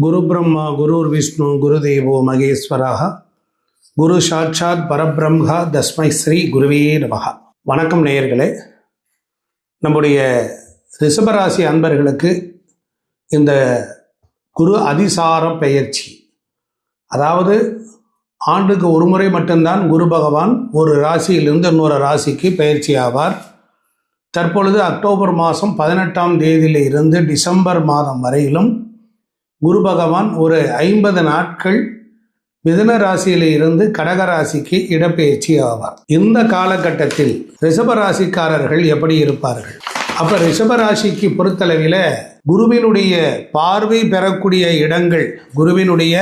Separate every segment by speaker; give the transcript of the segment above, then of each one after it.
Speaker 1: குரு பிரம்மா குருர் விஷ்ணு குரு தேவோ மகேஸ்வராக குரு சாட்சாத் பரபிரம்ஹா தஸ்மை ஸ்ரீ குருவே நமகா வணக்கம் நேயர்களே. நம்முடைய ரிஷபராசி அன்பர்களுக்கு இந்த குரு அதிசார பெயர்ச்சி. அதாவது ஆண்டுக்கு ஒரு முறை மட்டும்தான் குரு பகவான் ஒரு ராசியிலிருந்து இன்னொரு ராசிக்கு பயிற்சி ஆவார். தற்பொழுது அக்டோபர் மாதம் பதினெட்டாம் தேதியிலிருந்து டிசம்பர் மாதம் வரையிலும் குரு பகவான் ஒரு ஐம்பது நாட்கள் மிதன ராசியில இருந்து கடக ராசிக்கு இடப்பெயர்ச்சி ஆவார். இந்த காலகட்டத்தில் ரிஷப ராசிக்காரர்கள் எப்படி இருப்பார்கள்? அப்ப ரிஷப ராசிக்கு பொறுத்தளவில் குருவினுடைய பார்வை பெறக்கூடிய இடங்கள் குருவினுடைய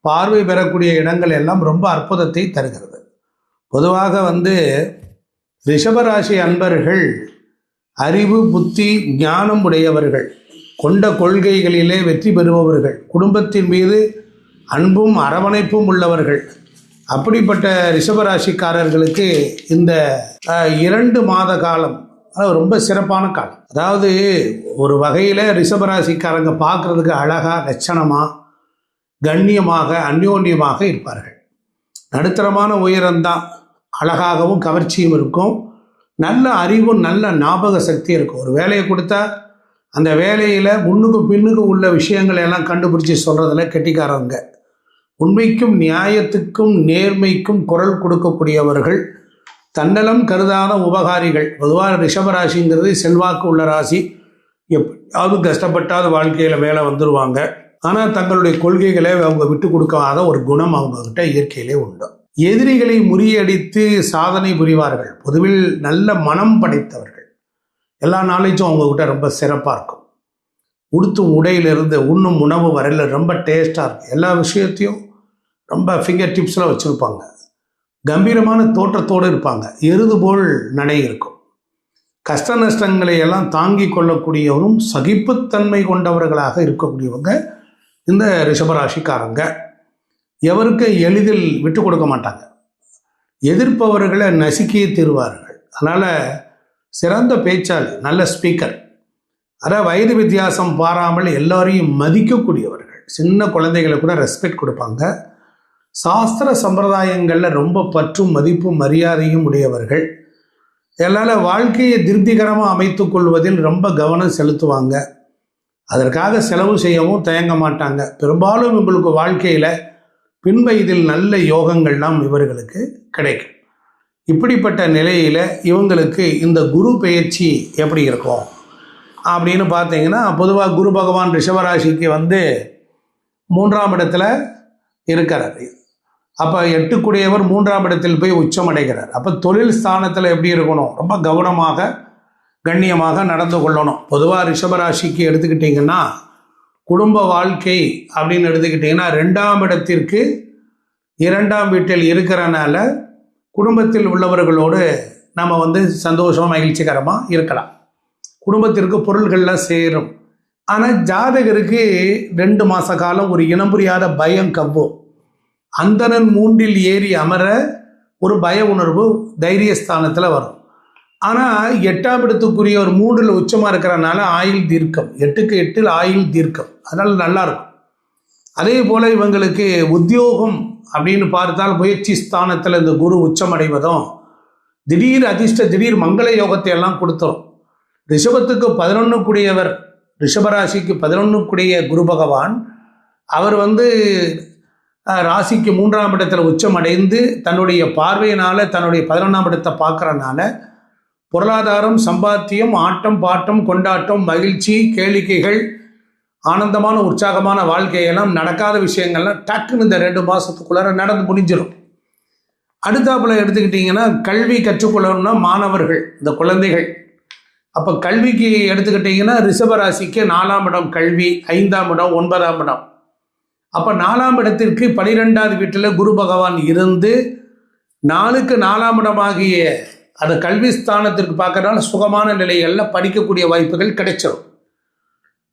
Speaker 1: பார்வை பெறக்கூடிய இடங்கள் எல்லாம் ரொம்ப அற்புதத்தை தருகிறது. பொதுவாக வந்து ரிஷபராசி அன்பர்கள் அறிவு புத்தி ஞானம் உடையவர்கள். கொண்ட கொள்கைகளிலே வெற்றி பெறுபவர்கள். குடும்பத்தின் மீது அன்பும் அரவணைப்பும் உள்ளவர்கள். அப்படிப்பட்ட ரிஷபராசிக்காரர்களுக்கு இந்த இரண்டு மாத காலம் ரொம்ப சிறப்பான காலம். அதாவது ஒரு வகையில் ரிஷபராசிக்காரங்க பார்க்குறதுக்கு அழகாக லட்சணமாக கண்ணியமாக அந்யோன்யமாக இருப்பார்கள். நடுத்தரமான உயரம்தான். அழகாகவும் கவர்ச்சியும் இருக்கும். நல்ல அறிவும் நல்ல ஞாபக சக்தி இருக்கும். ஒரு வேலையை கொடுத்தா அந்த வேலையில் முன்னுக்கும் பின்னுக்கும் உள்ள விஷயங்களை எல்லாம் கண்டுபிடிச்சி சொல்கிறதுல கெட்டிக்காரங்க உண்மைக்கும் நியாயத்துக்கும் நேர்மைக்கும் குரல் கொடுக்கக்கூடியவர்கள் தன்னலம் கருதாத உபகாரிகள். பொதுவாக ரிஷபராசிங்கிறது செல்வாக்கு உள்ள ராசி. எப்படியாவது கஷ்டப்பட்டாத வாழ்க்கையில் மேலே வந்துடுவாங்க ஆனால் தங்களுடைய கொள்கைகளை அவங்க விட்டு கொடுக்காத ஒரு குணம் அவங்கக்கிட்ட இயற்கையிலே உண்டு. எதிரிகளை முறியடித்து சாதனை புரிவார்கள். பொதுவில் நல்ல மனம் படைத்தவர்கள். எல்லா நாலேஜும் அவங்கக்கிட்ட ரொம்ப சிறப்பாக இருக்கும். உடுத்தும் உடையிலிருந்து உண்ணும் உணவு வரையில் ரொம்ப டேஸ்ட்டாக இருக்கும். எல்லா விஷயத்தையும் ரொம்ப ஃபிங்கர் டிப்ஸ்லாம் வச்சுருப்பாங்க. கம்பீரமான தோற்றத்தோடு இருப்பாங்க. எருது போல் நடை இருக்கும். கஷ்ட நஷ்டங்களை எல்லாம் தாங்கி கொள்ளக்கூடியவரும் சகிப்புத்தன்மை கொண்டவர்களாக இருக்கக்கூடியவங்க இந்த ரிஷபராசிக்காரங்க. எவருக்கு எளிதில் விட்டு கொடுக்க மாட்டாங்க. எதிர்ப்பவர்களை நசுக்கியே தீர்வார்கள். அதனால் சிறந்த பேச்சாளி நல்ல ஸ்பீக்கர் அதாவது வயது வித்தியாசம் பாராமல் எல்லாரையும் மதிக்கக்கூடியவர்கள். சின்ன குழந்தைகளை கூட ரெஸ்பெக்ட் கொடுப்பாங்க. சாஸ்திர சம்பிரதாயங்களில் ரொம்ப பற்றும் மதிப்பும் மரியாதையும் உடையவர்கள். இதனால் வாழ்க்கையை திருப்திகரமாக அமைத்து கொள்வதில் ரொம்ப கவனம் செலுத்துவாங்க. அதற்காக செலவு செய்யவும் தயங்க மாட்டாங்க. பெரும்பாலும் இவங்களுக்கு வாழ்க்கையில் பின்வயதில் நல்ல யோகங்கள்லாம் இவர்களுக்கு கிடைக்கும். இப்படிப்பட்ட நிலையில் இவங்களுக்கு இந்த குரு பயிற்சி எப்படி இருக்கும்? அப்படின்னு பார்த்தீங்கன்னா பொதுவாக குரு பகவான் ரிஷபராசிக்கு வந்து மூன்றாம் இடத்துல இருக்கிறார். அப்போ எட்டுக்குடையவர் மூன்றாம் இடத்தில் போய் உச்சம் அடைகிறார் அப்போ தொழில் ஸ்தானத்தில் எப்படி இருக்கணும்? ரொம்ப கவனமாக கண்ணியமாக நடந்து கொள்ளணும். பொதுவாக ரிஷபராசிக்கு எடுத்துக்கிட்டிங்கன்னா குடும்ப வாழ்க்கை அப்படின்னு எடுத்துக்கிட்டிங்கன்னா ரெண்டாம் இடத்திற்கு இரண்டாம் வீட்டில் இருக்கிறனால குடும்பத்தில் உள்ளவர்களோடு நம்ம வந்து சந்தோஷமாக மகிழ்ச்சிகரமாக இருக்கலாம். குடும்பத்திற்கு பொருள்கள்லாம் சேரும். ஆனால் ஜாதகருக்கு ரெண்டு மாத காலம் ஒரு இனம் புரியாத பயம் கவ்வும் அந்தனன் மூன்றில் ஏறி அமர ஒரு பய உணர்வு தைரியஸ்தானத்தில் வரும். ஆனால் எட்டாம் இடத்துக்குரிய ஒரு மூன்றில் உச்சமாக இருக்கிறனால ஆயுள் தீர்க்கம். எட்டுக்கு எட்டில் ஆயுள் தீர்க்கம். அதனால் நல்லாயிருக்கும் அதே போல் இவங்களுக்கு உத்தியோகம் அப்படின்னு பார்த்தால் முயற்சி ஸ்தானத்தில் இந்த குரு உச்சமடைவதும் திடீர் அதிர்ஷ்ட திடீர் மங்கள யோகத்தை எல்லாம் கொடுத்துரும். ரிஷபத்துக்கு பதினொன்று கூடியவர் ரிஷபராசிக்கு பதினொன்று கூடிய குரு பகவான் அவர் வந்து ராசிக்கு மூன்றாம் இடத்துல உச்சமடைந்து தன்னுடைய பார்வையினால் தன்னுடைய பதினொன்றாம் இடத்தை பார்க்குறனால பொருளாதாரம் சம்பாத்தியம் ஆட்டம் பாட்டம் கொண்டாட்டம் மகிழ்ச்சி கேளிக்கைகள் ஆனந்தமான உற்சாகமான வாழ்க்கையெல்லாம் நடக்காத விஷயங்கள்லாம் டக்குன்னு இந்த ரெண்டு மாதத்துக்குள்ளார நடந்து முடிஞ்சிடும் அடுத்தாப்புல எடுத்துக்கிட்டிங்கன்னா கல்வி கற்றுக்கொள்ளணும்னா மாணவர்கள் இந்த குழந்தைகள். அப்போ கல்விக்கு எடுத்துக்கிட்டிங்கன்னா ரிஷபராசிக்கு நாலாம் இடம் கல்வி ஐந்தாம் இடம் ஒன்பதாம் இடம். அப்போ நாலாம் இடத்திற்கு பனிரெண்டாவது வீட்டில் குரு பகவான் இருந்து நாலுக்கு நாலாம் இடமாகிய அந்த கல்வி ஸ்தானத்திற்கு பார்க்கறதுனால சுகமான நிலைகளில் படிக்கக்கூடிய வாய்ப்புகள் கிடைச்சிடும்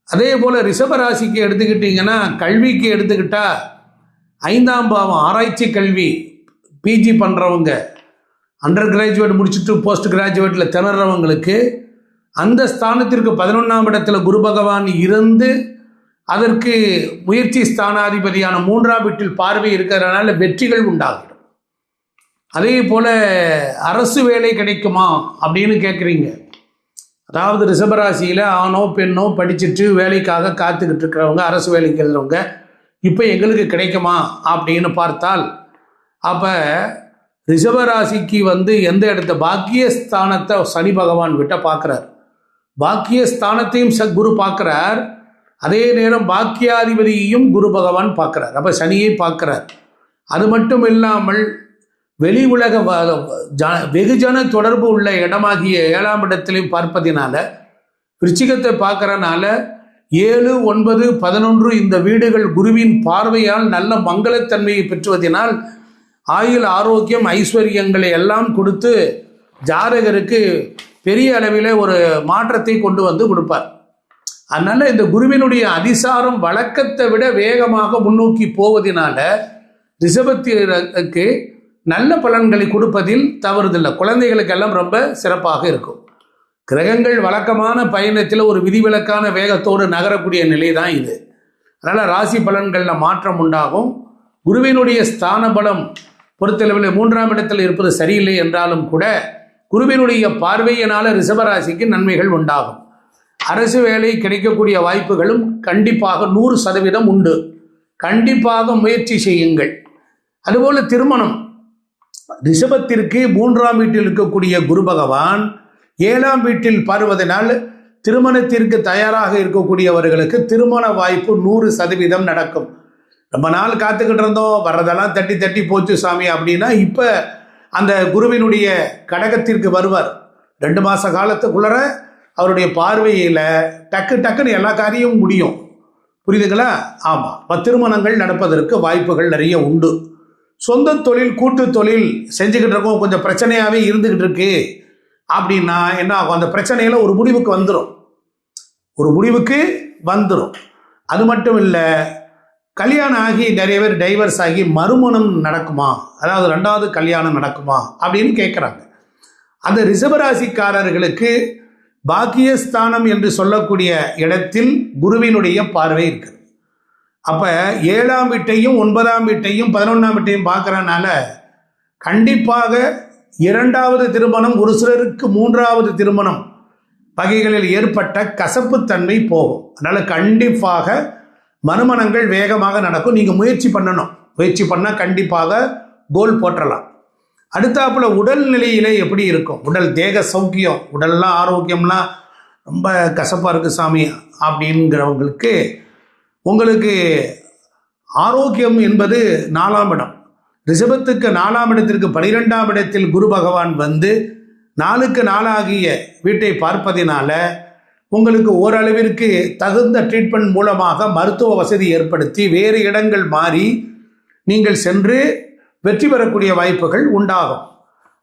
Speaker 1: அதே போல் ரிஷபராசிக்கு எடுத்துக்கிட்டிங்கன்னா கல்விக்கு எடுத்துக்கிட்டா ஐந்தாம் பாவம் ஆராய்ச்சி கல்வி பிஜி பண்ணுறவங்க அண்டர் கிராஜுவேட் முடிச்சுட்டு போஸ்ட் கிராஜுவேட்டில் திணறவங்களுக்கு அந்த ஸ்தானத்திற்கு பதினொன்றாம் இடத்துல குரு பகவான் இருந்து அதற்கு முயற்சி ஸ்தானாதிபதியான மூன்றாம் வீட்டில் பார்வை இருக்கிறதுனால வெற்றிகள் உண்டாகிடும். அதே போல் அரசு வேலை கிடைக்குமா அப்படின்னு கேட்குறீங்க அதாவது ரிஷபராசியில் ஆணோ பெண்ணோ படிச்சுட்டு வேலைக்காக காத்துக்கிட்டு இருக்கிறவங்க அரசு வேலைக்கு எழுதுறவங்க இப்போ எங்களுக்கு கிடைக்குமா அப்படின்னு பார்த்தால் அப்போ ரிஷபராசிக்கு வந்து எந்த இடத்த பாக்கியஸ்தானத்தை சனி பகவான் விட்ட பார்க்குறார் பாக்கியஸ்தானத்தையும் ச குரு பார்க்குறார் அதே நேரம் பாக்கியாதிபதியையும் குரு பகவான் பார்க்குறார் அப்போ சனியை பார்க்குறார் அது மட்டும் இல்லாமல் வெளி உலக வெகுஜன தொடர்பு உள்ள இடமாகிய ஏழாம் இடத்திலையும் பார்ப்பதினால விருச்சிகத்தை பார்க்கறனால ஏழு ஒன்பது பதினொன்று இந்த வீடுகள் குருவின் பார்வையால் நல்ல மங்களத்தன்மையை பெற்றுவதினால் ஆயுள் ஆரோக்கியம் ஐஸ்வர்யங்களை எல்லாம் கொடுத்து ஜாதகருக்கு பெரிய அளவில் ஒரு மாற்றத்தை கொண்டு வந்து கொடுப்பார். அதனால இந்த குருவினுடைய அதிசாரம் வழக்கத்தை விட வேகமாக முன்னோக்கி போவதினால ரிஷபத்திற்கு நல்ல பலன்களை கொடுப்பதில் தவறுதில்லை குழந்தைகளுக்கெல்லாம் ரொம்ப சிறப்பாக இருக்கும். கிரகங்கள் வழக்கமான பயணத்தில் ஒரு விதிவிலக்கான வேகத்தோடு நகரக்கூடிய நிலை தான் இது. அதனால் ராசி பலன்களில் மாற்றம் உண்டாகும். குருவினுடைய ஸ்தான பலம் பொறுத்தளவில் மூன்றாம் இடத்தில் இருப்பது சரியில்லை என்றாலும் கூட குருவினுடைய பார்வையினால் ரிஷபராசிக்கு நன்மைகள் உண்டாகும். அரசு வேலை கிடைக்கக்கூடிய வாய்ப்புகளும் கண்டிப்பாக நூறு சதவீதம் உண்டு. கண்டிப்பாக முயற்சி செய்யுங்கள். அதுபோல் திருமணம். ரிஷபத்திற்கு மூன்றாம் வீட்டில் இருக்கக்கூடிய குரு பகவான் ஏழாம் வீட்டில் பார்வதனால் திருமணத்திற்கு தயாராக இருக்கக்கூடியவர்களுக்கு திருமண வாய்ப்பு நூறு சதவீதம் நடக்கும். ரொம்ப நாள் காத்துக்கிட்டு இருந்தோம். வர்றதெல்லாம் தட்டி தட்டி போச்சு சாமி அப்படின்னா இப்போ அந்த குருவினுடைய கடகத்திற்கு வருவார். ரெண்டு மாத காலத்துக்குள்ளர அவருடைய பார்வையில் டக்கு டக்குன்னு எல்லா காரியமும் முடியும். புரியுதுங்களா? ஆமாம் திருமணங்கள் நடப்பதற்கு வாய்ப்புகள் நிறைய உண்டு. சொந்த தொழில் கூட்டு தொழில் செஞ்சுக்கிட்டு இருக்கோம் கொஞ்சம் பிரச்சனையாகவே இருந்துக்கிட்டு இருக்கு அப்படின்னா என்ன ஆகும்? அந்த பிரச்சனையில் ஒரு முடிவுக்கு வந்துடும் ஒரு முடிவுக்கு வந்துடும் அது மட்டும் இல்லை கல்யாணம் ஆகி நிறைய பேர் டைவர்ஸ் ஆகி மறுமணம் நடக்குமா? அதாவது ரெண்டாவது கல்யாணம் நடக்குமா? அப்படின்னு கேட்குறாங்க அந்த ரிசபராசிக்காரர்களுக்கு பாக்கியஸ்தானம் என்று சொல்லக்கூடிய இடத்தில் குருவினுடைய பார்வை இருக்குது. அப்போ ஏழாம் வீட்டையும் ஒன்பதாம் வீட்டையும் பதினொன்றாம் வீட்டையும் பார்க்கறனால கண்டிப்பாக இரண்டாவது திருமணம் ஒரு சிலருக்கு மூன்றாவது திருமணம் வகைகளில் ஏற்பட்ட கசப்புத்தன்மை போகும். அதனால் கண்டிப்பாக மறுமணங்கள் வேகமாக நடக்கும். நீங்கள் முயற்சி பண்ணணும். முயற்சி பண்ணால் கண்டிப்பாக கோல் போற்றலாம். அடுத்தாப்புல உடல் நிலையிலே எப்படி இருக்கும்? உடல் தேக சௌக்கியம் உடல்லாம் ஆரோக்கியம்லாம் ரொம்ப கசப்பாக இருக்குது சாமி அப்படிங்கிறவங்களுக்கு உங்களுக்கு ஆரோக்கியம் என்பது நாலாம் இடம். ரிஷபத்துக்கு நாலாம் இடத்திற்கு பனிரெண்டாம் இடத்தில் குரு பகவான் வந்து நாளுக்கு நாளாகிய வீட்டை பார்ப்பதினால உங்களுக்கு ஓரளவிற்கு தகுந்த ட்ரீட்மெண்ட் மூலமாக மருத்துவ வசதி ஏற்படுத்தி வேறு இடங்கள் மாறி நீங்கள் சென்று வெற்றி பெறக்கூடிய வாய்ப்புகள் உண்டாகும்.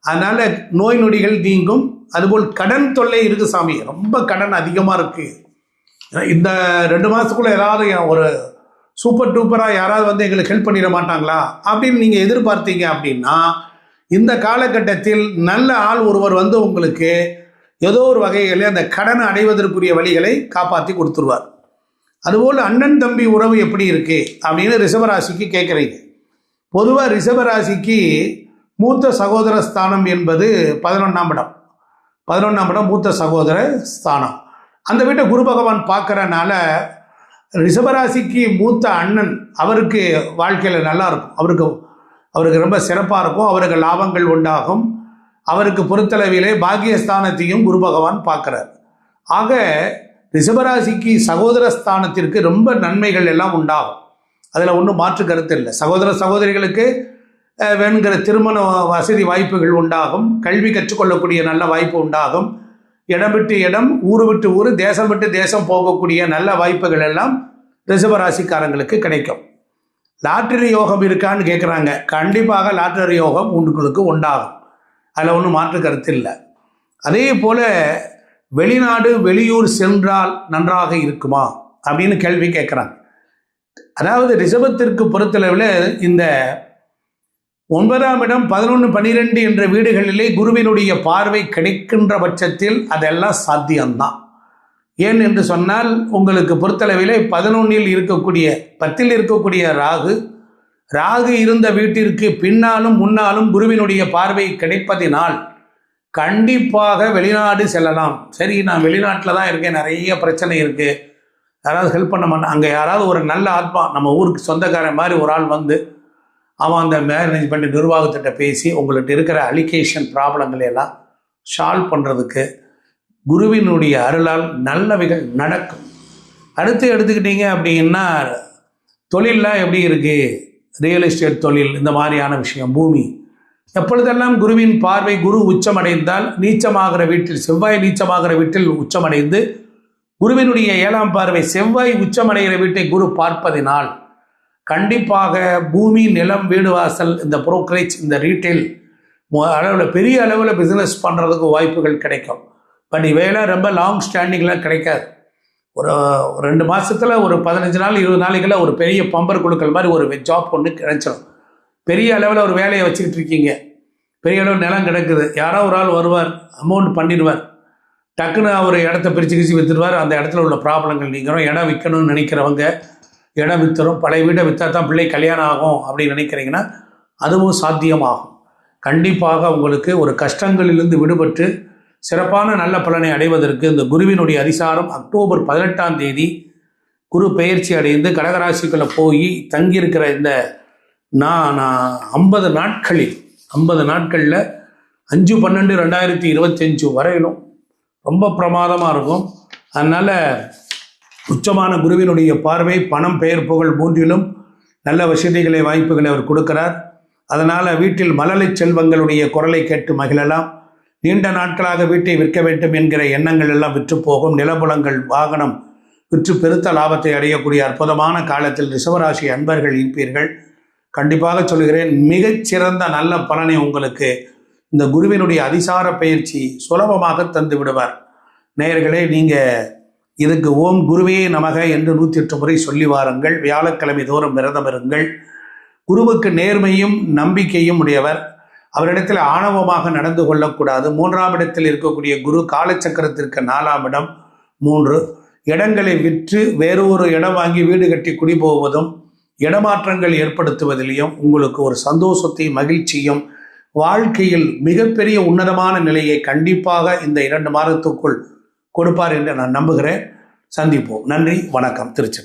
Speaker 1: அதனால் நோய் நொடிகள் நீங்கும். அதுபோல் கடன் தொல்லை இருக்கு சாமி. ரொம்ப கடன் அதிகமாக இருக்குது இந்த ரெண்டு மாதத்துக்குள்ளே ஏதாவது ஒரு சூப்பர் டூப்பராக யாராவது வந்து எங்களுக்கு ஹெல்ப் பண்ணிட மாட்டாங்களா? அப்படின்னு நீங்கள் எதிர்பார்த்தீங்க அப்படின்னா இந்த காலகட்டத்தில் நல்ல ஆள் ஒருவர் வந்து உங்களுக்கு ஏதோ ஒரு வகையில் அந்த கடனை அடைவதற்குரிய வழிகளை காப்பாற்றி கொடுத்துருவார். அதுபோல் அண்ணன் தம்பி உறவு எப்படி இருக்கு? அப்படின்னு ரிஷபராசிக்கு கேட்குறீங்க. பொதுவாக ரிஷபராசிக்கு மூத்த சகோதர ஸ்தானம் என்பது பதினொன்றாம் இடம். பதினொன்றாம் இடம் மூத்த சகோதர ஸ்தானம் அந்த வீட்டை குரு பகவான் பார்க்கறனால ரிஷபராசிக்கு மூத்த அண்ணன் அவருக்கு வாழ்க்கையில் நல்லா இருக்கும். அவருக்கு அவருக்கு ரொம்ப சிறப்பாக இருக்கும். அவருக்கு லாபங்கள் உண்டாகும். அவருக்கு பொறுத்தளவிலே பாக்கியஸ்தானத்தையும் குரு பகவான் பார்க்குறார். ஆக ரிஷபராசிக்கு சகோதர ஸ்தானத்திற்கு ரொம்ப நன்மைகள் எல்லாம் உண்டாகும். அதில் ஒன்றும் மாற்று கருத்து இல்லை. சகோதர சகோதரிகளுக்கு வேணுங்கிற திருமண வசதி வாய்ப்புகள் உண்டாகும். கல்வி கற்றுக்கொள்ளக்கூடிய நல்ல வாய்ப்பு உண்டாகும். இடம் விட்டு இடம் ஊர் விட்டு ஊர் தேசம் விட்டு தேசம் போகக்கூடிய நல்ல வாய்ப்புகள் எல்லாம் ரிசபராசிக்காரங்களுக்கு கிடைக்கும். லாட்டரி யோகம் இருக்கான்னு கேட்குறாங்க கண்டிப்பாக லாட்டரி யோகம் உங்களுக்கு உண்டாகும். அதில் ஒன்றும் மாற்று கருத்து இல்லை. அதே போல் வெளிநாடு வெளியூர் சென்றால் நன்றாக இருக்குமா? அப்படின்னு கேள்வி கேட்குறாங்க அதாவது ரிசபத்திற்கு பொறுத்தளவில் இந்த ஒன்பதாம் இடம் பதினொன்று பன்னிரெண்டு என்ற வீடுகளிலே குருவினுடைய பார்வை கிடைக்கின்ற பட்சத்தில் அதெல்லாம் சாத்தியம்தான். ஏன் என்று சொன்னால் உங்களுக்கு பொறுத்தளவிலே பதினொன்னில் இருக்கக்கூடிய பத்தில் இருக்கக்கூடிய ராகு ராகு இருந்த வீட்டிற்கு பின்னாலும் முன்னாலும் குருவினுடைய பார்வை கிடைப்பதினால் கண்டிப்பாக வெளிநாடு செல்லலாம். சரி நான் வெளிநாட்டில் தான் இருக்கேன் நிறைய பிரச்சனை இருக்குது யாராவது ஹெல்ப் பண்ண மாட்டேன் அங்கே யாராவது ஒரு நல்ல ஆத்மா நம்ம ஊருக்கு சொந்தக்காரன் மாதிரி ஒரு ஆள் வந்து அவன் அந்த மேனேஜ்மெண்ட் நிர்வாகத்திட்ட பேசி உங்கள்கிட்ட இருக்கிற அலிகேஷன் ப்ராப்ளங்களை எல்லாம் சால்வ் பண்ணுறதுக்கு குருவினுடைய அருளால் நல்லவைகள் நடக்கும். அடுத்து எடுத்துக்கிட்டீங்க அப்படின்னா தொழிலெலாம் எப்படி இருக்குது ரியல் எஸ்டேட் தொழில் இந்த மாதிரியான விஷயம் பூமி. எப்பொழுதெல்லாம் குருவின் பார்வை குரு உச்சமடைந்தால் நீச்சமாகிற வீட்டில் செவ்வாய் நீச்சமாகிற வீட்டில் உச்சமடைந்து குருவினுடைய ஏழாம் பார்வை செவ்வாய் உச்சமடைகிற வீட்டை குரு பார்ப்பதினால் கண்டிப்பாக பூமி நிலம் வீடு வாசல் இந்த புரோக்கரேஜ் இந்த ரீட்டைல் அளவில் பெரிய அளவில் பிஸ்னஸ் பண்ணுறதுக்கு வாய்ப்புகள் கிடைக்கும். பட் இவையெல்லாம் ரொம்ப லாங் ஸ்டாண்டிங்லாம் கிடைக்காது. ஒரு ரெண்டு மாதத்தில் ஒரு பதினஞ்சு நாள் இருபது நாளைக்குள்ள ஒரு பெரிய பம்பர் குழுக்கள் மாதிரி ஒரு ஜாப் ஒன்று கிடைச்சிடும் பெரிய அளவில் ஒரு வேலையை வச்சுக்கிட்டு இருக்கீங்க. பெரிய அளவு நிலம் கிடக்குது. யாரோ ஒரு ஆள் வருவார் அமௌண்ட் பண்ணிடுவார். டக்குன்னு அவர் இடத்த பிரித்து கிரிச்சு விற்றுடுவார் அந்த இடத்துல உள்ள ப்ராப்ளங்கள் நீங்கிறோம் இடம் விற்கணும்னு நினைக்கிறவங்க இடம் விற்றுரும் பழைய வீட்டை விற்றா தான் பிள்ளை கல்யாணம் ஆகும் அப்படின்னு நினைக்கிறீங்கன்னா அதுவும் சாத்தியமாகும். கண்டிப்பாக உங்களுக்கு ஒரு கஷ்டங்களிலிருந்து விடுபட்டு சிறப்பான நல்ல பலனை அடைவதற்கு இந்த குருவினுடைய அதிசாரம் அக்டோபர் பதினெட்டாம் தேதி குரு பெயர்ச்சி அடைந்து கடகராசிக்குள்ளே போய் தங்கியிருக்கிற இந்த நான் நான் ஐம்பது நாட்களில் ஐம்பது நாட்களில் அஞ்சு பன்னெண்டு ரெண்டாயிரத்தி இருபத்தஞ்சு வரையிலும் ரொம்ப பிரமாதமாக இருக்கும். அதனால் உச்சமான குருவினுடைய பார்வை பணம் பெயர் புகழ் மூன்றிலும் நல்ல வசதிகளை வாய்ப்புகளை அவர் கொடுக்கிறார். அதனால் வீட்டில் மலலை செல்வங்களுடைய குரலை கேட்டு மகிழலாம். நீண்ட நாட்களாக வீட்டை விற்க வேண்டும் என்கிற எண்ணங்கள் எல்லாம் விற்று போகும் நிலபுலங்கள் வாகனம் விற்று பெருத்த லாபத்தை அடையக்கூடிய அற்புதமான காலத்தில் ரிஷவராசி அன்பர்கள் இருப்பீர்கள். கண்டிப்பாக சொல்கிறேன் மிகச்சிறந்த நல்ல பலனை உங்களுக்கு இந்த குருவினுடைய அதிசார பயிற்சி சுலபமாக தந்து விடுவார். நேயர்களே நீங்கள் இதுக்கு ஓம் குருவே நமக என்று நூற்றி எட்டு முறை சொல்லி வாருங்கள். வியாழக்கிழமை தோறும் விரதம் இருங்கள். குருவுக்கு நேர்மையும் நம்பிக்கையும் உடையவர். அவரிடத்தில் ஆணவமாக நடந்து கொள்ளக்கூடாது. மூன்றாம் இடத்தில் இருக்கக்கூடிய குரு காலச்சக்கரத்திற்கு நாலாம் இடம். மூன்று இடங்களை விற்று வேறொரு இடம் வாங்கி வீடு கட்டி குடி போவதும் இடமாற்றங்கள் ஏற்படுத்துவதிலையும் உங்களுக்கு ஒரு சந்தோஷத்தையும் மகிழ்ச்சியும் வாழ்க்கையில் மிகப்பெரிய உன்னதமான நிலையை கண்டிப்பாக இந்த இரண்டு மாதத்துக்குள் கொடுப்பார் என்று நான் நம்புகிறேன். சந்திப்போம். நன்றி. வணக்கம். திருச்சி